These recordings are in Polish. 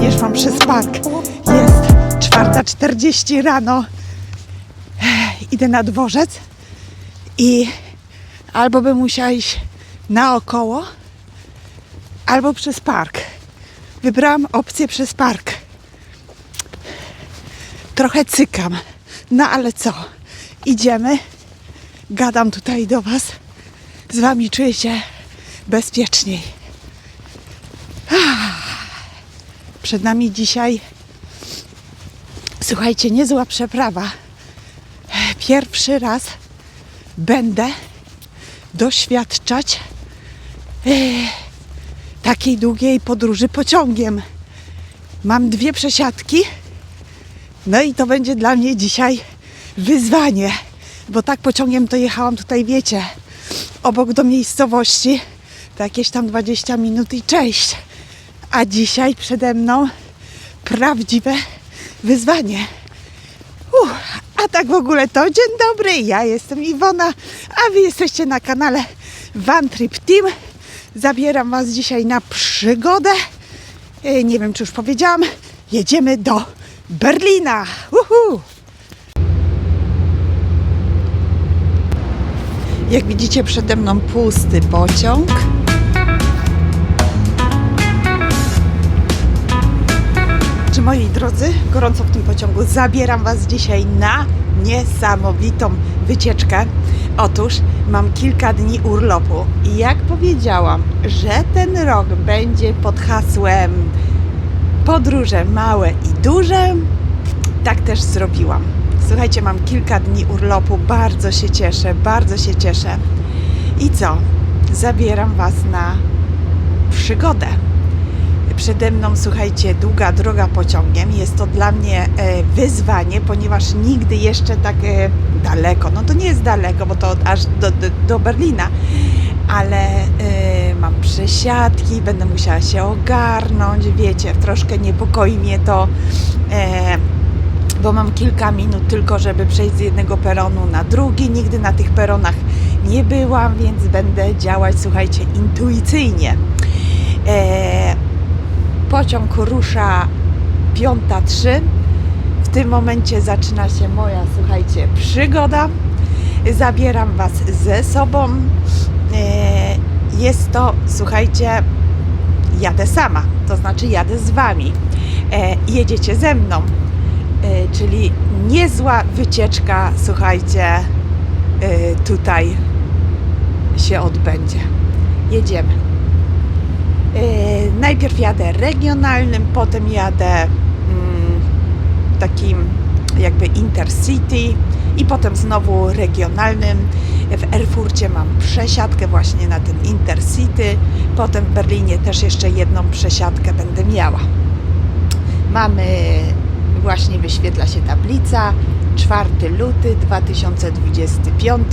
nie szłam przez park. Jest 4.40 rano. Idę na dworzec i albo bym musiała iść naokoło, albo przez park. Wybrałam opcję przez park. Trochę cykam. No ale co? Idziemy. Gadam tutaj do Was. Z Wami czuję się bezpieczniej. Przed nami dzisiaj, słuchajcie, niezła przeprawa. Pierwszy raz będę doświadczać e, takiej długiej podróży pociągiem. Mam dwie przesiadki, no i to będzie dla mnie dzisiaj wyzwanie, bo tak pociągiem to jechałam tutaj, wiecie, obok do miejscowości, to jakieś tam 20 minut i cześć. A dzisiaj przede mną prawdziwe wyzwanie. A tak w ogóle to dzień dobry, ja jestem Iwona, a wy jesteście na kanale Van Trip Team. Zabieram was dzisiaj na przygodę. E, Nie wiem, czy już powiedziałam, jedziemy do Berlina. Uhu. Jak widzicie przede mną pusty pociąg. Moi drodzy, gorąco w tym pociągu zabieram Was dzisiaj na niesamowitą wycieczkę. Otóż mam kilka dni urlopu i jak powiedziałam, że ten rok będzie pod hasłem podróże małe i duże, tak też zrobiłam. Słuchajcie, mam kilka dni urlopu, bardzo się cieszę, bardzo się cieszę. I co? Zabieram Was na przygodę. Przede mną, słuchajcie, długa droga pociągiem. Jest to dla mnie e, wyzwanie, ponieważ nigdy jeszcze tak e, daleko, no to nie jest daleko, bo to aż do, do, do Berlina, ale e, mam przesiadki, będę musiała się ogarnąć, wiecie, troszkę niepokoi mnie to. Bo mam kilka minut tylko, żeby przejść z jednego peronu na drugi. Nigdy na tych peronach nie byłam, więc będę działać, słuchajcie, intuicyjnie. Pociąg rusza 5.03. W tym momencie zaczyna się moja, słuchajcie, przygoda. Zabieram Was ze sobą. E, jest to, słuchajcie, jadę sama, to znaczy jadę z Wami. E, jedziecie ze mną. E, czyli niezła wycieczka, słuchajcie, tutaj się odbędzie. Jedziemy. E, Najpierw jadę regionalnym, potem jadę mm, takim jakby intercity i potem znowu regionalnym. W Erfurcie mam przesiadkę właśnie na ten intercity, potem w Berlinie też jeszcze jedną przesiadkę będę miała. Mamy właśnie wyświetla się tablica 4 luty 2025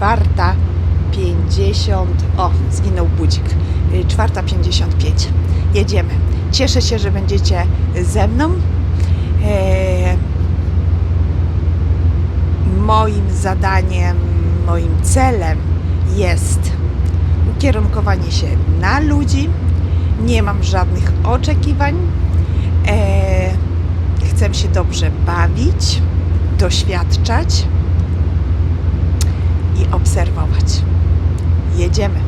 4.50 o zginął budzik 4.55 jedziemy. Cieszę się, że będziecie ze mną. E, moim zadaniem moim celem jest ukierunkowanie się na ludzi. Nie mam żadnych oczekiwań. E, chcę się dobrze bawić, doświadczać i obserwować. Jedziemy.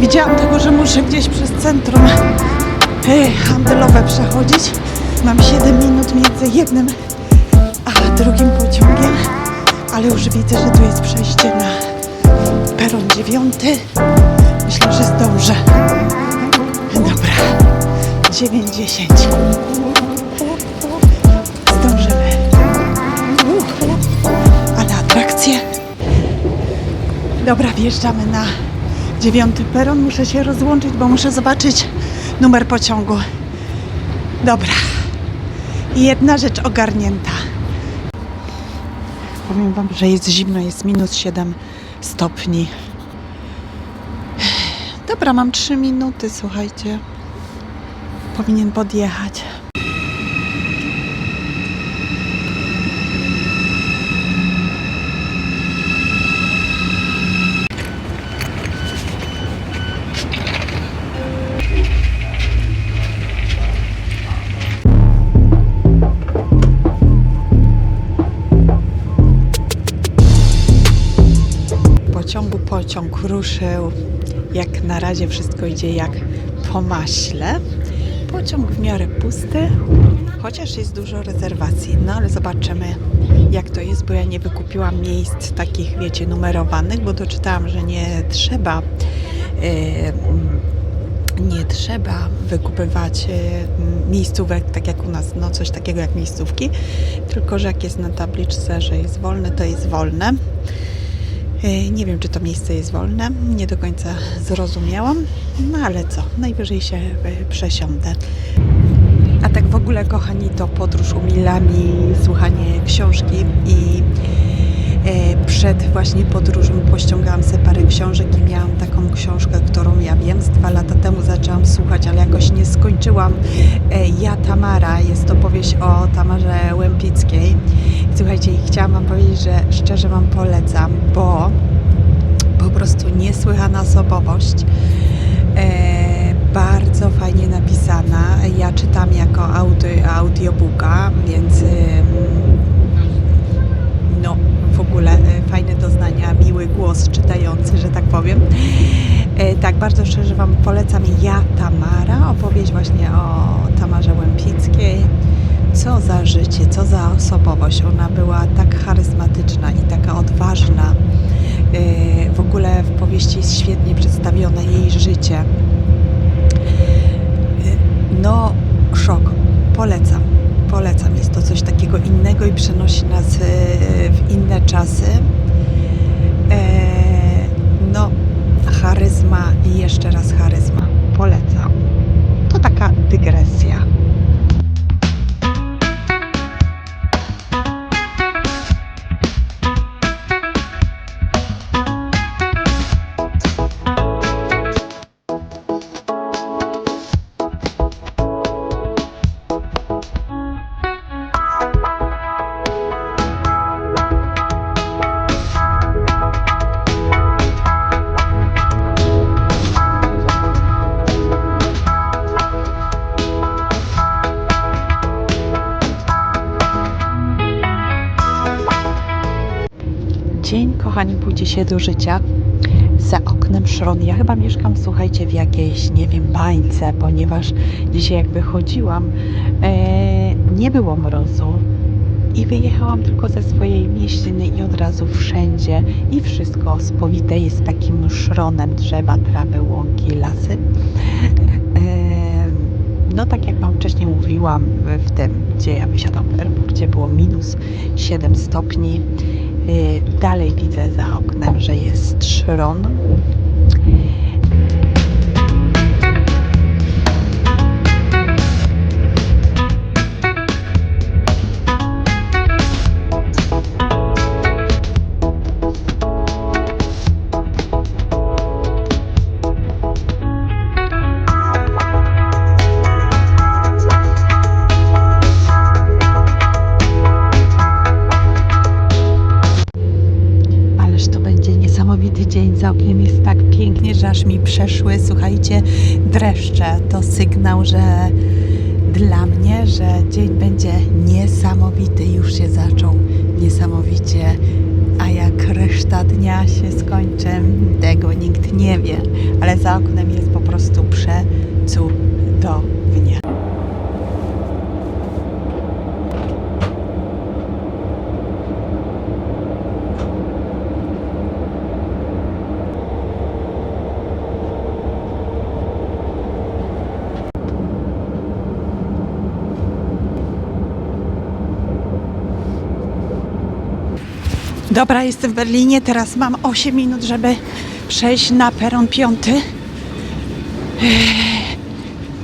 Nie przewidziałam tego, że muszę gdzieś przez centrum e, handlowe przechodzić. Mam 7 minut między jednym a drugim pociągiem, ale już widzę, że tu jest przejście na peron dziewiąty. Myślę, że zdążę. Dobra, 9-10. Zdążymy. Ale atrakcje. Dobra, wjeżdżamy na dziewiąty peron. Muszę się rozłączyć, bo muszę zobaczyć numer pociągu. Dobra. Jedna rzecz ogarnięta. powiem Wam, że jest zimno, jest minus 7 stopni. Dobra, mam 3 minuty, słuchajcie. Powinien podjechać. Ruszył. Jak na razie wszystko idzie jak po maśle. Pociąg w miarę pusty, chociaż jest dużo rezerwacji. No ale zobaczymy jak to jest, bo ja nie wykupiłam miejsc takich, wiecie, numerowanych, bo doczytałam, że nie trzeba e, nie trzeba wykupywać e, miejscówek, tak jak u nas, no coś takiego jak miejscówki, tylko że jak jest na tabliczce, że jest wolne, to jest wolne. E, Nie wiem, czy to miejsce jest wolne, nie do końca zrozumiałam, no ale co, najwyżej się e, przesiądę. A tak w ogóle, kochani, to podróż umilami, słuchanie książki i e, przed właśnie podróżą pościągałam sobie parę książek i miałam taką książkę, którą ja wiem, z dwa lata temu skończyłam. E, ja Tamara, jest to powieść o Tamarze Łępickiej. Słuchajcie, chciałam Wam powiedzieć, że szczerze Wam polecam, bo po prostu niesłychana osobowość. E, bardzo fajnie napisana. Ja czytam jako audio, audiobooka, więc w ogóle e, fajne doznania, miły głos czytający, że tak powiem. E, tak, bardzo szczerze Wam polecam Ja Tamara, opowieść właśnie o Tamarze Łępickiej. Co za życie, co za osobowość. Ona była tak charyzmatyczna i taka odważna. E, W ogóle w powieści jest świetnie przedstawione jej życie. No, szok. Polecam. Polecam. Jest to coś takiego innego i przenosi nas e, w inne czasy. E, No, charyzma i jeszcze raz charyzma. Polecam. To taka dygresja. Kochani, budzi się do życia. Za oknem szron. Ja chyba mieszkam, słuchajcie, w jakiejś, nie wiem, bańce, ponieważ dzisiaj jak wychodziłam, e, nie było mrozu. I wyjechałam tylko ze swojej mieściny i od razu wszędzie i wszystko spowite jest takim szronem drzewa, trawy, łąki, lasy. E, no tak jak Wam wcześniej mówiłam, w tym, gdzie ja wysiadłam w aeroporcie było minus 7 stopni. Y, Dalej widzę za oknem, że jest szron. Dla mnie, że dzień będzie niesamowity. Już się zaczął niesamowicie. A jak reszta dnia się skończy, tego nikt nie wie. Ale za oknem jest po prostu przecudownie. Dobra, jestem w Berlinie. Teraz mam 8 minut, żeby przejść na peron piąty.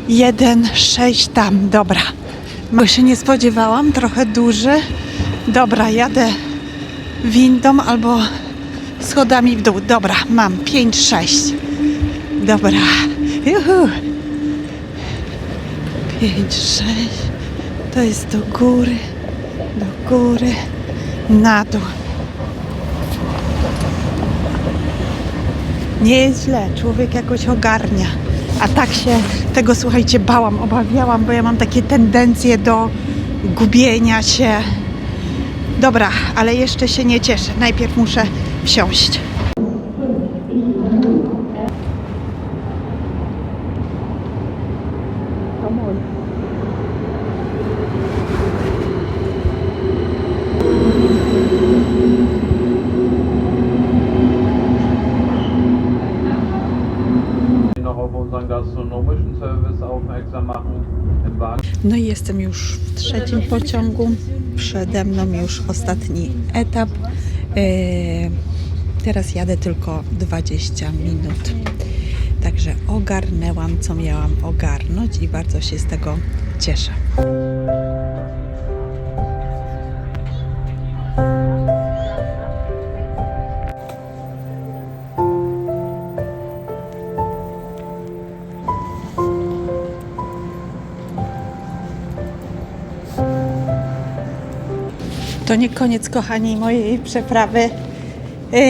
Jeden, sześć tam, dobra. Bo się nie spodziewałam, trochę duży. Dobra, jadę windą albo schodami w dół. Dobra, mam 5, 6. Dobra. Juhu. 5, 6. To jest do góry, do góry, na dół. Nie jest źle, człowiek jakoś ogarnia. A tak się tego, słuchajcie, bałam, obawiałam, bo ja mam takie tendencje do gubienia się. Dobra, ale jeszcze się nie cieszę. Najpierw muszę wsiąść. No i jestem już w trzecim pociągu. Przede mną już ostatni etap. Yy, Teraz jadę tylko 20 minut. Także ogarnęłam, co miałam ogarnąć i bardzo się z tego cieszę. To nie koniec, kochani, mojej przeprawy. Yy,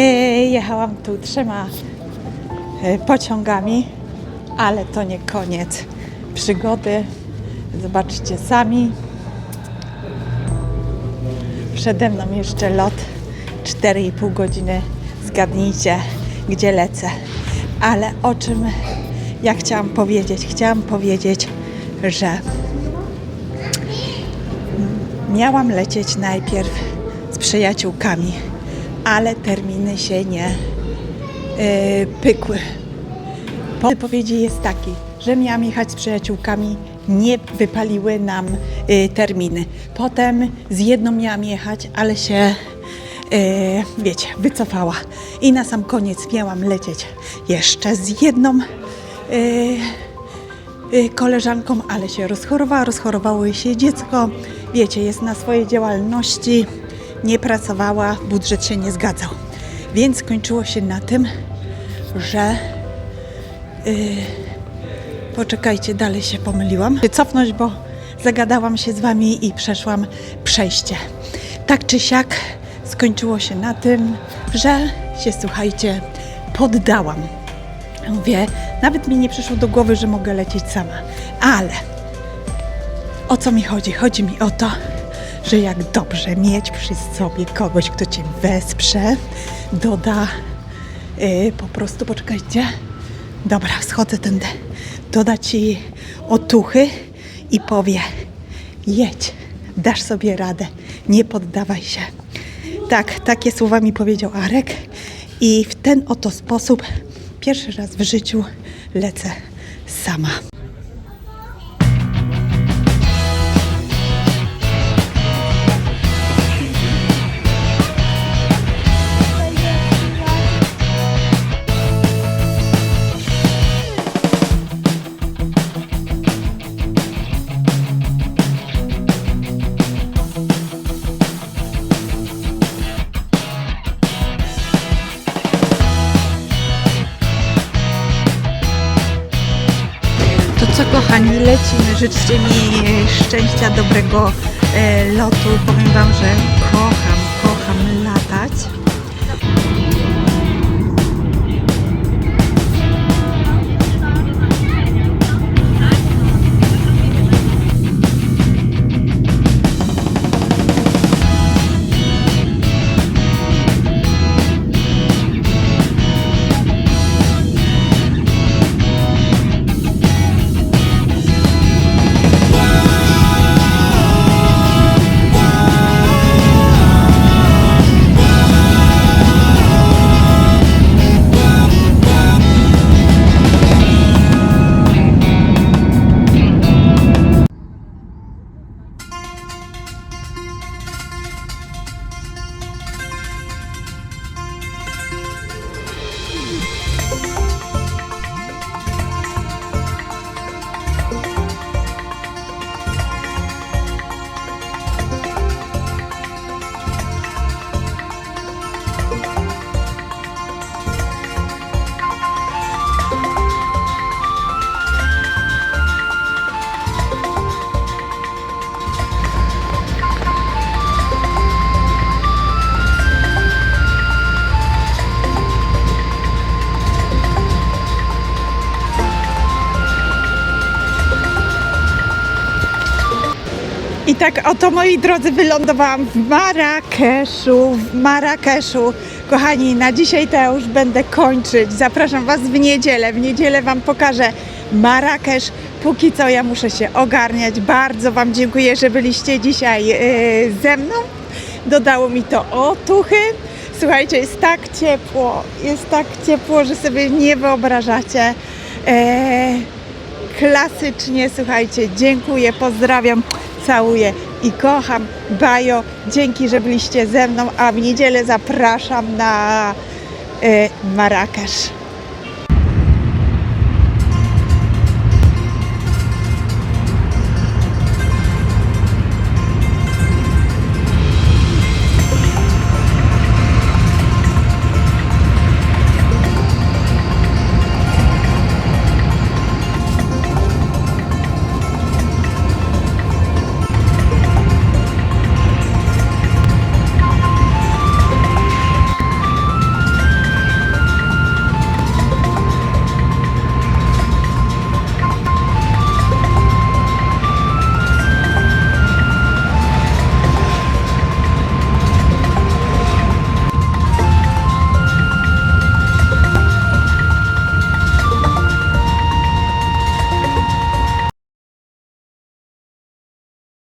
Jechałam tu trzema yy, pociągami, ale to nie koniec przygody. Zobaczcie sami. Przede mną jeszcze lot 4,5 godziny. Zgadnijcie, gdzie lecę. Ale o czym ja chciałam powiedzieć? Chciałam powiedzieć, że Miałam lecieć najpierw z przyjaciółkami, ale terminy się nie yy, pykły. Po wypowiedzi jest taki, że miałam jechać z przyjaciółkami, nie wypaliły nam yy, terminy. Potem z jedną miałam jechać, ale się, yy, wiecie, wycofała. I na sam koniec miałam lecieć jeszcze z jedną yy, koleżanką, ale się rozchorowała, rozchorowało się dziecko. Wiecie, jest na swojej działalności, nie pracowała, budżet się nie zgadzał. Więc skończyło się na tym, że y, poczekajcie, dalej się pomyliłam. Cofnąć, bo zagadałam się z wami i przeszłam przejście. Tak czy siak skończyło się na tym, że się słuchajcie, poddałam. Mówię, nawet mi nie przyszło do głowy, że mogę lecieć sama. Ale o co mi chodzi? Chodzi mi o to, że jak dobrze mieć przy sobie kogoś, kto cię wesprze, doda yy, po prostu, poczekajcie. Dobra, schodzę tędy. Doda ci otuchy i powie: jedź, dasz sobie radę, nie poddawaj się. Tak, takie słowa mi powiedział Arek i w ten oto sposób pierwszy raz w życiu lecę sama. Życzcie mi szczęścia, dobrego e, lotu. Powiem Wam, że kocham, I tak oto moi drodzy wylądowałam w Marrakeszu, w Marrakeszu. Kochani, na dzisiaj to ja już będę kończyć. Zapraszam Was w niedzielę. W niedzielę Wam pokażę Marrakesz. Póki co ja muszę się ogarniać. Bardzo Wam dziękuję, że byliście dzisiaj yy, ze mną. Dodało mi to otuchy. Słuchajcie, jest tak ciepło, jest tak ciepło, że sobie nie wyobrażacie. Eee, klasycznie, słuchajcie, dziękuję, pozdrawiam, całuję i kocham. Bajo, dzięki, że byliście ze mną, a w niedzielę zapraszam na e, Marrakesz.